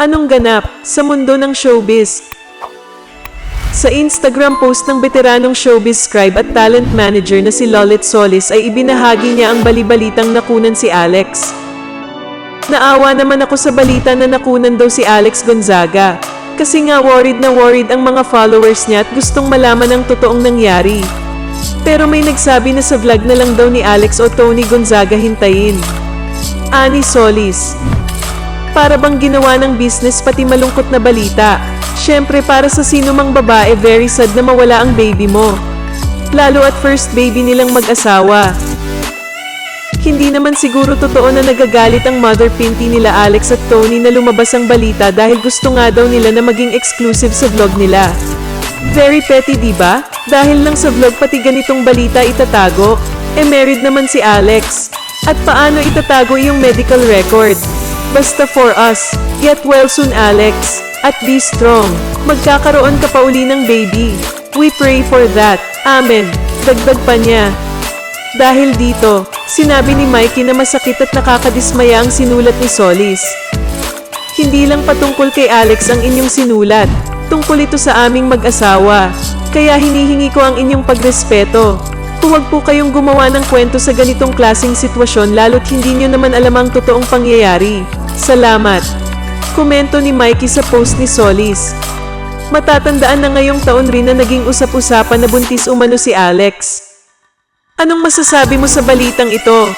Anong ganap sa mundo ng showbiz? Sa Instagram post ng veteranong showbiz scribe at talent manager na si Lolit Solis ay ibinahagi niya ang balibalitang nakunan si Alex. Naawa naman ako sa balita na nakunan daw si Alex Gonzaga. Kasi nga worried na worried ang mga followers niya at gustong malaman ang totoong nangyari. Pero may nagsabi na sa vlog na lang daw ni Alex o Tony Gonzaga hintayin. Ani Solis. Para bang ginawa ng business pati malungkot na balita. Siyempre para sa sino mang babae very sad na mawala ang baby mo. Lalo at first baby nilang mag-asawa. Hindi naman siguro totoo na nagagalit ang mother pinty nila Alex at Tony na lumabas ang balita dahil gusto nga daw nila na maging exclusive sa vlog nila. Very petty ba? Dahil lang sa vlog pati ganitong balita itatago. Eh married naman si Alex. At paano itatago yung medical record? Basta for us, get well soon Alex. At be strong. Magkakaroon ka pa uli ng baby. We pray for that. Amen. Dagdag pa niya. Dahil dito, sinabi ni Mikey na masakit at nakakadismaya ang sinulat ni Solis. Hindi lang patungkol kay Alex ang inyong sinulat, tungkol ito sa aming mag-asawa. Kaya hinihingi ko ang inyong pagrespeto. Huwag po kayong gumawa ng kwento sa ganitong klasing sitwasyon lalo't hindi nyo naman alam ang totoong pangyayari. Salamat. Komento ni Mikey sa post ni Solis. Matatandaan na ngayong taon rin na naging usap-usapan na buntis umano si Alex. Anong masasabi mo sa balitang ito?